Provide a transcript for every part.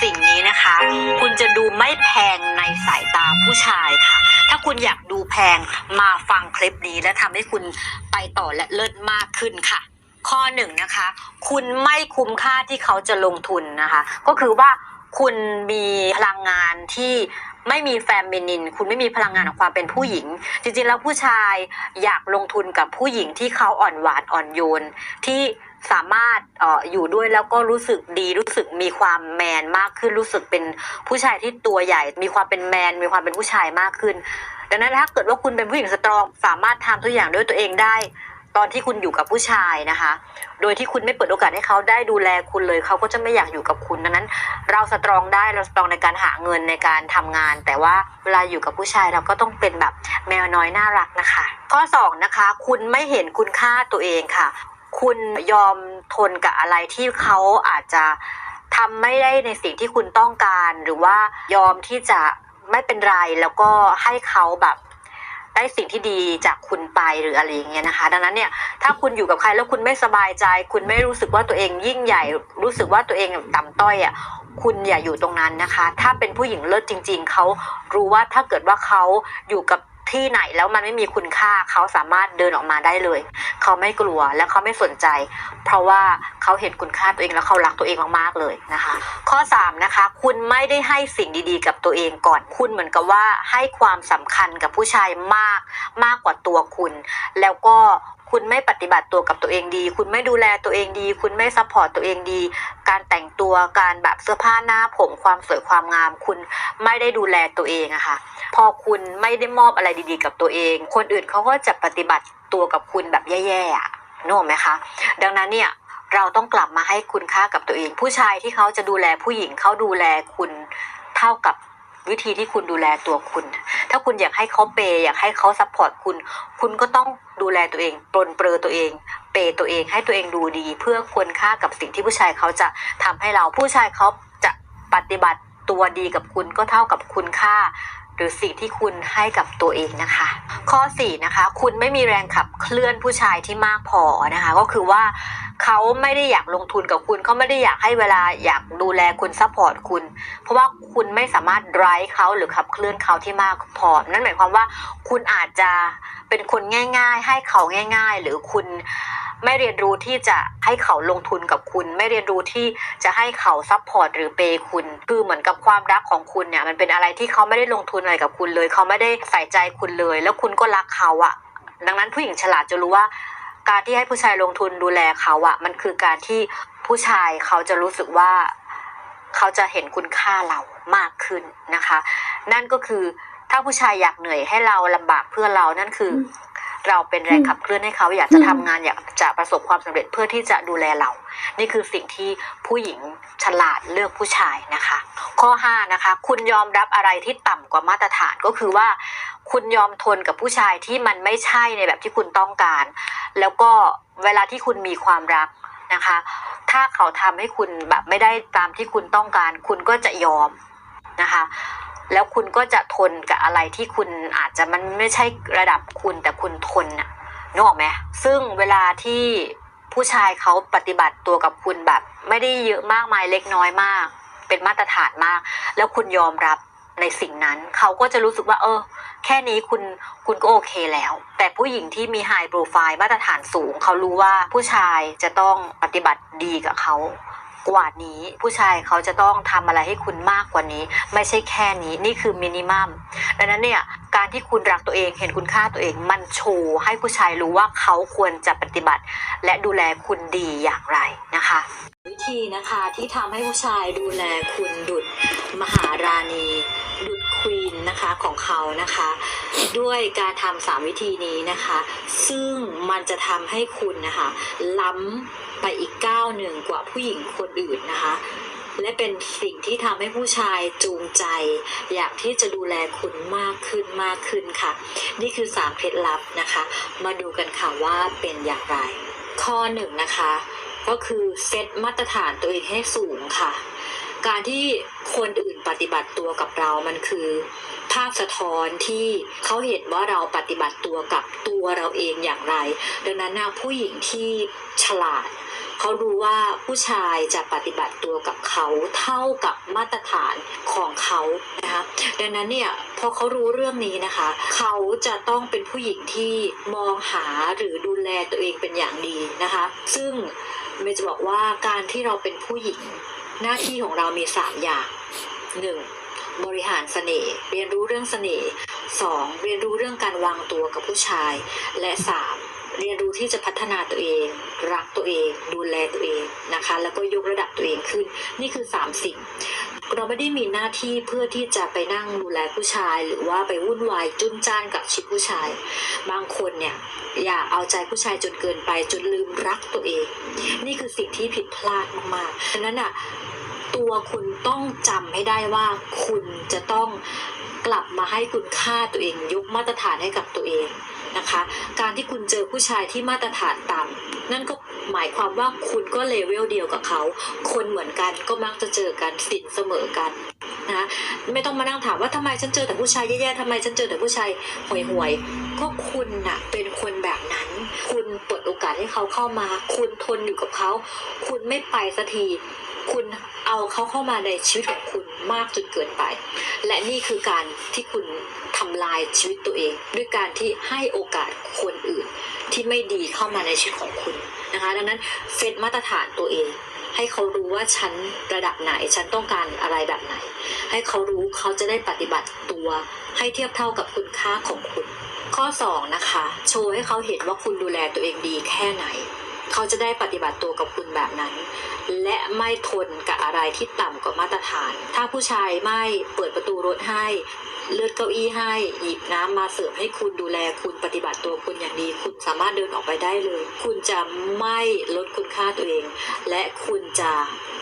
สิ่งนี้นะคะ คุณจะดูไม่แพงในสายตาผู้ชายค่ะ ถ้าคุณอยากดูแพงมาฟังคลิปนี้และทำให้คุณไปต่อและเลิศมากขึ้นค่ะ ข้อหนึ่งนะคะ คุณไม่คุ้มค่าที่เขาจะลงทุนนะคะ ก็คือว่าคุณมีพลังงานที่ไม่มีแฟมินิน คุณไม่มีพลังงานของความเป็นผู้หญิง จริงๆแล้วผู้ชายอยากลงทุนกับผู้หญิงที่เขาอ่อนหวานอ่อนโยนที่ สามารถเอออยู่ด้วยแล้วก็รู้สึกดีรู้สึกมีความแมนมากขึ้น รู้สึกเป็นผู้ชายที่ตัวใหญ่ มีความเป็นแมน มีความเป็นผู้ชายมากขึ้น ดังนั้นถ้าเกิดว่าคุณเป็นผู้หญิงสตรองสามารถทำทุกอย่างด้วยตัวเองได้ ตอนที่คุณอยู่กับผู้ชายนะคะ โดยที่คุณไม่เปิดโอกาสให้เขาได้ดูแลคุณเลยเขาก็จะไม่อยากอยู่กับคุณดังนั้น เราสตรองได้เราสตรองในการหาเงินในการทำงาน แต่ว่าเวลาอยู่กับผู้ชายเราก็ต้องเป็นแบบแมวน้อยน่ารักนะคะ ข้อสองนะคะคุณไม่เห็นคุณค่าตัวเองค่ะ คุณยอมทนกับอะไรที่เขาอาจจะทำไม่ได้ในสิ่งที่คุณต้องการ หรือว่ายอมที่จะไม่เป็นไรแล้วก็ให้เขาแบบได้สิ่งที่ดีจากคุณไปหรืออะไรอย่างเงี้ยนะคะ ดังนั้นเนี่ยถ้าคุณอยู่กับใครแล้วคุณไม่สบายใจ คุณไม่รู้สึกว่าตัวเองยิ่งใหญ่ รู้สึกว่าตัวเองต่ำต้อยอะคุณอย่าอยู่ตรงนั้นนะคะ ถ้าเป็นผู้หญิงเลิศจริง ๆเขารู้ว่าถ้าเกิดว่าเขาอยู่กับ ที่ไหนแล้วมันไม่มีคุณค่าเขาสามารถเดินออกมาได้เลย เขาไม่กลัวและเขาไม่สนใจ เพราะว่าเขาเห็นคุณค่าตัวเองแล้วเขารักตัวเองมากๆเลยนะคะ ข้อ3นะคะคุณไม่ได้ให้สิ่งดีๆ กับตัวเองก่อน คุณเหมือนกับว่าให้ความสำคัญกับผู้ชายมากมากกว่าตัวคุณ แล้วก็ คุณไม่ปฏิบัติตัวกับตัวเองดี คุณไม่ดูแลตัวเองดี คุณไม่ซัพพอร์ตตัวเองดี การแต่งตัวการแบบเสื้อผ้าหน้าผมความสวยความงาม คุณไม่ได้ดูแลตัวเองอะค่ะ พอคุณไม่ได้มอบอะไรดีๆ กับตัวเอง คนอื่นเขาก็จะปฏิบัติตัวกับคุณแบบแย่ๆอะนึกออกไหมคะ ดังนั้นเนี่ยเราต้องกลับมาให้คุณค่ากับตัวเอง ผู้ชายที่เขาจะดูแลผู้หญิงเขาดูแลคุณเท่ากับ วิธีที่คุณดูแลตัวคุณ ถ้าคุณอยากให้เขาเปย์อยากให้เขาซัพพอร์ตคุณ คุณก็ต้องดูแลตัวเองปรนเปรือตัวเอง เปย์ตัวเองให้ตัวเองดูดี เพื่อควรค่ากับสิ่งที่ผู้ชายเขาจะทำให้เราผู้ชายเขาจะปฏิบัติตัวดีกับคุณก็เท่ากับคุณค่า หรือสิ่งที่คุณให้กับตัวเองนะคะ ข้อ4นะคะคุณไม่มีแรงขับเคลื่อนผู้ชายที่มากพอนะคะ ก็คือว่า เขาไม่ได้อยากลงทุนกับคุณ เขาไม่ได้อยากให้เวลาอยากดูแลคุณซัพพอร์ตคุณ เพราะว่าคุณไม่สามารถไร้เขาหรือขับเคลื่อนเขาที่มากพอ นั่นหมายความว่าคุณอาจจะเป็นคนง่าย ๆ ให้เขาง่าย ๆ หรือคุณไม่เรียนรู้ที่จะให้เขาลงทุนกับคุณ ไม่เรียนรู้ที่จะให้เขาซัพพอร์ตหรือเปย์คุณ คือเหมือนกับความรักของคุณเนี่ยมันเป็นอะไรที่เขาไม่ได้ลงทุนอะไรกับคุณเลย เขาไม่ได้ใส่ใจคุณเลย แล้วคุณก็รักเขาอะดังนั้นผู้หญิงฉลาดจะรู้ว่า การที่ให้ผู้ชายลงทุนดูแลเขาอะมันคือการที่ผู้ชายเขาจะรู้สึกว่าเขาจะเห็นคุณค่าเรามากขึ้นนะคะ นั่นก็คือถ้าผู้ชายอยากเหนื่อยให้เราลำบากเพื่อเรานั่นคือ เราเป็นแรงขับเคลื่อนให้เขาอยากจะทำงานอยากจะประสบความสำเร็จเพื่อที่จะดูแลเรา นี่คือสิ่งที่ผู้หญิงฉลาดเลือกผู้ชายนะคะ ข้อ5นะคะคุณยอมรับอะไรที่ต่ำกว่ามาตรฐานก็คือว่า คุณยอมทนกับผู้ชายที่มันไม่ใช่ในแบบที่คุณต้องการ แล้วก็เวลาที่คุณมีความรักนะคะ ถ้าเขาทำให้คุณแบบไม่ได้ตามที่คุณต้องการ คุณก็จะยอมนะคะ แล้วคุณก็จะทนกับอะไรที่คุณอาจจะมันไม่ใช่ระดับคุณแต่คุณทนน่ะนึกออกไหมซึ่งเวลาที่ผู้ชายเขาปฏิบัติตัวกับคุณแบบ ไม่ได้เยอะมากมายเล็กน้อยมาก เป็นมาตรฐานมาก แล้วคุณยอมรับในสิ่งนั้น เขาก็จะรู้สึกว่า เออ แค่นี้คุณคุณก็โอเคแล้ว แต่ผู้หญิงที่มีไฮโปรไฟล์มาตรฐานสูง เขารู้ว่าผู้ชายจะต้องปฏิบัติดีกับเขา กว่านี้ ผู้ชายเขาจะต้องทำอะไรให้คุณมากกว่านี้ ไม่ใช่แค่นี้นี่คือมินิมัมดังนั้นเนี่ยการที่คุณรักตัวเองเห็นคุณค่าตัวเองมันโชว์ให้ผู้ชายรู้ว่าเขาควรจะปฏิบัติ และดูแลคุณดีอย่างไรนะคะ วิธีนะคะที่ทำให้ผู้ชายดูแลคุณดุดมหาราณี ควีนนะคะของเขานะคะ ด้วยการทำสามวิธีนี้นะคะ ซึ่งมันจะทำให้คุณนะคะ ล้ำไปอีกก้าวหนึ่งกว่าผู้หญิงคนอื่นนะคะ และเป็นสิ่งที่ทำให้ผู้ชายจูงใจ อยากที่จะดูแลคุณมากขึ้นมากขึ้นค่ะ นี่คือสามเคล็ดลับนะคะ มาดูกันค่ะว่าเป็นอย่างไร ข้อหนึ่งนะคะ ก็คือเซตมาตรฐานตัวเองให้สูงค่ะ การที่คนอื่นปฏิบัติตัวกับเรามันคือภาพสะท้อนที่เขาเห็นว่าเราปฏิบัติตัวกับตัวเราเองอย่างไร ดังนั้นนะผู้หญิงที่ฉลาดเขารู้ว่าผู้ชายจะปฏิบัติตัวกับเขาเท่ากับมาตรฐานของเขานะคะดังนั้นเนี่ยพอเขารู้เรื่องนี้นะคะ เขาจะต้องเป็นผู้หญิงที่มองหาหรือดูแลตัวเองเป็นอย่างดีนะคะ ซึ่งเมย์จะบอกว่าการที่เราเป็นผู้หญิง หน้าที่ของเรามีสามอย่างหนึ่งบริหารเสน่ห์ เรียนรู้เรื่องเสน่ห์สองเรียนรู้เรื่องการวางตัวกับผู้ชาย และสามเรียนรู้ที่จะพัฒนาตัวเอง รักตัวเอง ดูแลตัวเองนะคะ แล้วก็ยกระดับตัวเองขึ้น นี่คือสามสิ่ง เราไม่ได้มีหน้าที่เพื่อที่จะไปนั่งดูแลผู้ชาย หรือว่าไปวุ่นวายจุนจ้านกับชีวิตผู้ชาย บางคนเนี่ยอยากเอาใจผู้ชายจนเกินไปจนลืมรักตัวเอง นี่คือสิ่งที่ผิดพลาดมากๆดังนั้นอะตัวคุณต้องจำให้ได้ว่าคุณจะต้องกลับมาให้คุณค่าตัวเองยกมาตรฐานให้กับตัวเอง นะคะ การที่คุณเจอผู้ชายที่มาตรฐานต่ำนั่นก็หมายความว่าคุณก็เลเวลเดียวกับเขา คนเหมือนกันก็มักจะเจอกันสินเสมอกันนะไม่ต้องมานั่งถามว่าทำไมฉันเจอแต่ผู้ชายแย่ๆทำไมฉันเจอแต่ผู้ชายห่วยๆก็คุณน่ะเป็นคนแบบนั้น คุณเปิดโอกาสให้เขาเข้ามา คุณทนอยู่กับเขา คุณไม่ไปสักที คุณเอาเขาเข้ามาในชีวิตของคุณมากจนเกินไป และนี่คือการที่คุณทำลายชีวิตตัวเอง ด้วยการที่ให้โอกาสคนอื่นที่ไม่ดีเข้ามาในชีวิตของคุณนะคะ ดังนั้นเซตมาตรฐานตัวเอง ให้เขารู้ว่าฉันระดับไหน ฉันต้องการอะไรแบบไหน ให้เขารู้เขาจะได้ปฏิบัติตัวให้เทียบเท่ากับคุณค่าของคุณ ข้อสองนะคะ โชว์ให้เขาเห็นว่าคุณดูแลตัวเองดีแค่ไหน เขาจะได้ปฏิบัติตัวกับคุณแบบนั้น และไม่ทนกับอะไรที่ต่ำกว่ามาตรฐาน ถ้าผู้ชายไม่เปิดประตูรถให้เลือดเก้าอี้ให้หยิบน้ำมาเสิร์ฟให้คุณดูแลคุณปฏิบัติตัวคุณอย่างดี คุณสามารถเดินออกไปได้เลย คุณจะไม่ลดคุณค่าตัวเอง และคุณจะ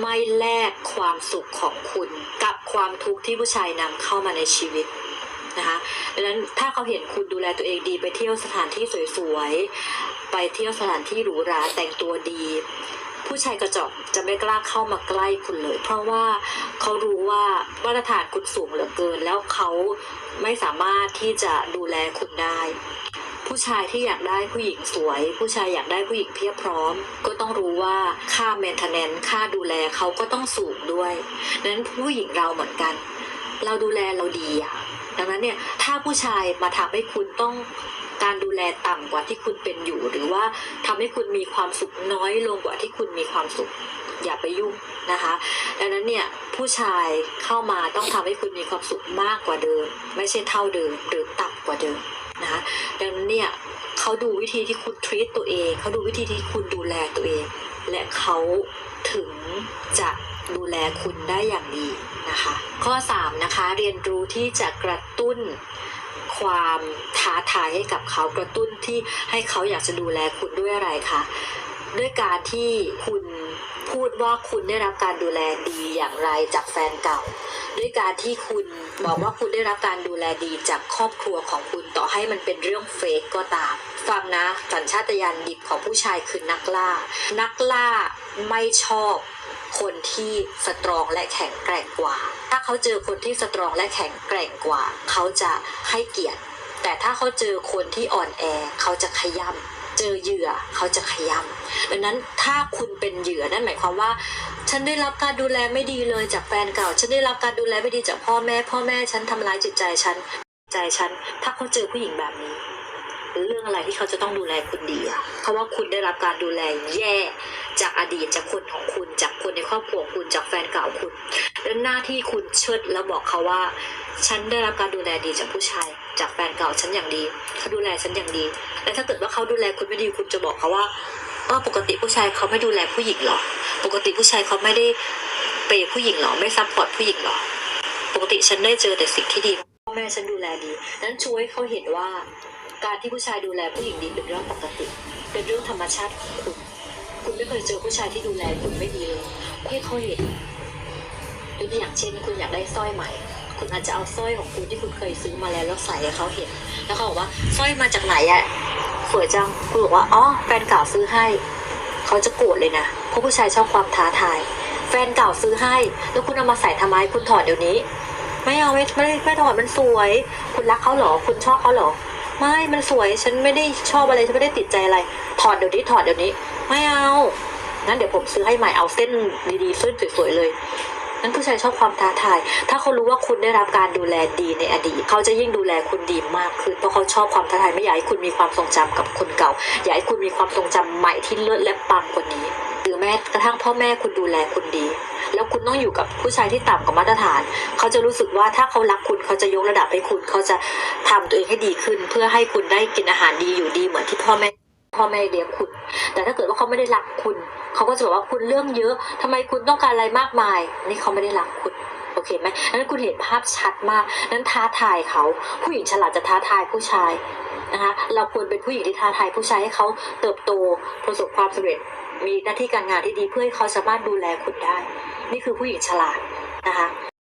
ไม่แลกความสุขของคุณ กับความทุกข์ที่ผู้ชายนำเข้ามาในชีวิต นะคะดังนั้นถ้าเขาเห็นคุณดูแลตัวเองดีไปเที่ยวสถานที่สวยๆ ไปเที่ยวสถานที่หรูหราแต่งตัวดี ผู้ชายกระจอกจะไม่กล้าเข้ามาใกล้คุณเลย เพราะว่าเขารู้ว่ามาตรฐานคุณสูงเหลือเกิน แล้วเขาไม่สามารถที่จะดูแลคุณได้ ผู้ชายที่อยากได้ผู้หญิงสวย ผู้ชายอยากได้ผู้หญิงเพียบพร้อม ก็ต้องรู้ว่าค่า maintenance ค่าดูแลเขาก็ต้องสูงด้วยดังนั้นผู้หญิงเราเหมือนกัน เราดูแลเราดีอะดังนั้นเนี่ยถ้าผู้ชายมาทำให้คุณต้องการดูแลต่ำกว่าที่คุณเป็นอยู่ หรือว่าทำให้คุณมีความสุขน้อยลงกว่าที่คุณมีความสุขอย่าไปยุ่งนะคะ ดังนั้นเนี่ยผู้ชายเข้ามาต้องทำให้คุณมีความสุขมากกว่าเดิม ไม่ใช่เท่าเดิมหรือต่ำกว่าเดิมนะคะดังนั้นเนี่ยเขาดูวิธีที่คุณทรีตตัวเอง เขาดูวิธีที่คุณดูแลตัวเอง และเขาถึงจะ ดูแลคุณได้อย่างดีนะคะ ข้อ 3 นะคะ เรียนรู้ที่จะกระตุ้นความท้าทายให้กับเขากระตุ้นที่ให้เขาอยากจะดูแลคุณด้วยอะไรคะด้วยการที่คุณพูดว่าคุณได้รับการดูแลดีอย่างไรจากแฟนเก่า ด้วยการที่คุณบอกว่าคุณได้รับการดูแลดีจากครอบครัวของคุณต่อให้มันเป็นเรื่องเฟกก็ตาม ฟังนะสัญชาตญาณดิบของผู้ชายคือนักล่า นักล่าไม่ชอบ คนที่สตรองและแข็งแกร่งกว่า ถ้าเขาเจอคนที่สตรองและแข็งแกร่งกว่า เขาจะให้เกียรติ แต่ถ้าเขาเจอคนที่อ่อนแอ เขาจะขย้ำเจอเหยื่อเขาจะขย้ำดังนั้นถ้าคุณเป็นเหยื่อนั่นหมายความว่า ฉันได้รับการดูแลไม่ดีเลยจากแฟนเก่า ฉันได้รับการดูแลไม่ดีจากพ่อแม่ พ่อแม่ฉันทำร้ายจิตใจฉันใจฉัน ถ้าเขาเจอผู้หญิงแบบนี้เรื่องอะไรที่เขาจะต้องดูแลคุณดีอะเพราะว่าคุณได้รับการดูแลแย่ จากอดีตจากคนของคุณ จากคนในครอบครัวของคุณจากแฟนเก่าคุณแล้วหน้าที่คุณเชิดแล้วบอกเขาว่า ฉันได้รับการดูแลดีจากผู้ชาย จากแฟนเก่าฉันอย่างดีเขาดูแลฉันอย่างดี และถ้าเกิดว่าเขาดูแลคุณไม่ดีคุณจะบอกเขาว่าเออปกติผู้ชายเขาไม่ดูแลผู้หญิงหรอ ปกติผู้ชายเขาไม่ได้เปย์ผู้หญิงหรอ ไม่ซัพพอร์ตผู้หญิงหรอ ปกติฉันได้เจอแต่สิ่งที่ดีพ่อแม่ฉันดูแลดี นั้นช่วยเขาเห็นว่า การที่ผู้ชายดูแลผู้หญิงดีเป็นเรื่องปกติ เป็นเรื่องธรรมชาติของคุณ คุณไม่เคยเจอผู้ชายที่ดูแลคุณไม่ดีเลยให้เขาเห็นยกตัวอย่างเช่น คุณอยากได้สร้อยใหม่ คุณอาจจะเอาสร้อยของคุณที่คุณเคยซื้อมาแล้วแล้วใส่ให้เขาเห็น แล้วเขาบอกว่าสร้อยมาจากไหนอะสวยจังคุณบอกว่าอ๋อแฟนเก่าซื้อให้ เขาจะโกรธเลยนะเพราะผู้ชายชอบความท้าทาย แฟนเก่าซื้อให้ แล้วคุณเอามาใส่ทำไมคุณถอดเดี๋ยวนี้ ไม่เอาไม่ไม่ไม่ถอดมันสวย คุณรักเขาเหรอ คุณชอบเขาเหรอ ไม่มันสวยฉันไม่ได้ชอบอะไรฉันไม่ได้ติดใจอะไร ถอดเดี๋ยวนี้ถอดเดี๋ยวนี้ ไม่เอางั้นเดี๋ยวผมซื้อให้ใหม่เอาเส้นดีๆเส้นสวยๆเลย นั่นผู้ชายชอบความท้าทาย ถ้าเขารู้ว่าคุณได้รับการดูแลดีในอดีต เขาจะยิ่งดูแลคุณดีมากขึ้นเพราะเขาชอบความท้าทายไม่อยากให้คุณมีความทรงจำกับคนเก่า อยากให้คุณมีความทรงจำใหม่ที่เลิศและปังกว่านี้ หรือแม้กระทั่งพ่อแม่คุณดูแลคุณดี แล้วคุณต้องอยู่กับผู้ชายที่ต่ำกว่ามาตรฐาน เขาจะรู้สึกว่าถ้าเขารักคุณเขาจะยกระดับให้คุณ เขาจะทำตัวเองให้ดีขึ้น เพื่อให้คุณได้กินอาหารดีอยู่ดีเหมือนที่พ่อแม่ พ่อแม่เลี้ยงคุณ แต่ถ้าเกิดว่าเขาไม่ได้รักคุณ เขาก็จะบอกว่าคุณเรื่องเยอะทำไมคุณต้องการอะไรมากมาย นี่เขาไม่ได้รักคุณ โอเคไหมนั้นคุณเห็นภาพชัดมาก นั้นท้าทายเขา ผู้หญิงฉลาดจะท้าทายผู้ชายนะคะ เราควรเป็นผู้หญิงที่ท้าทายผู้ชายให้เขาเติบโตประสบความสำเร็จ มีหน้าที่การงานที่ดีเพื่อให้เขาสามารถดูแลคุณได้ นี่คือผู้หญิงฉลาดนะคะ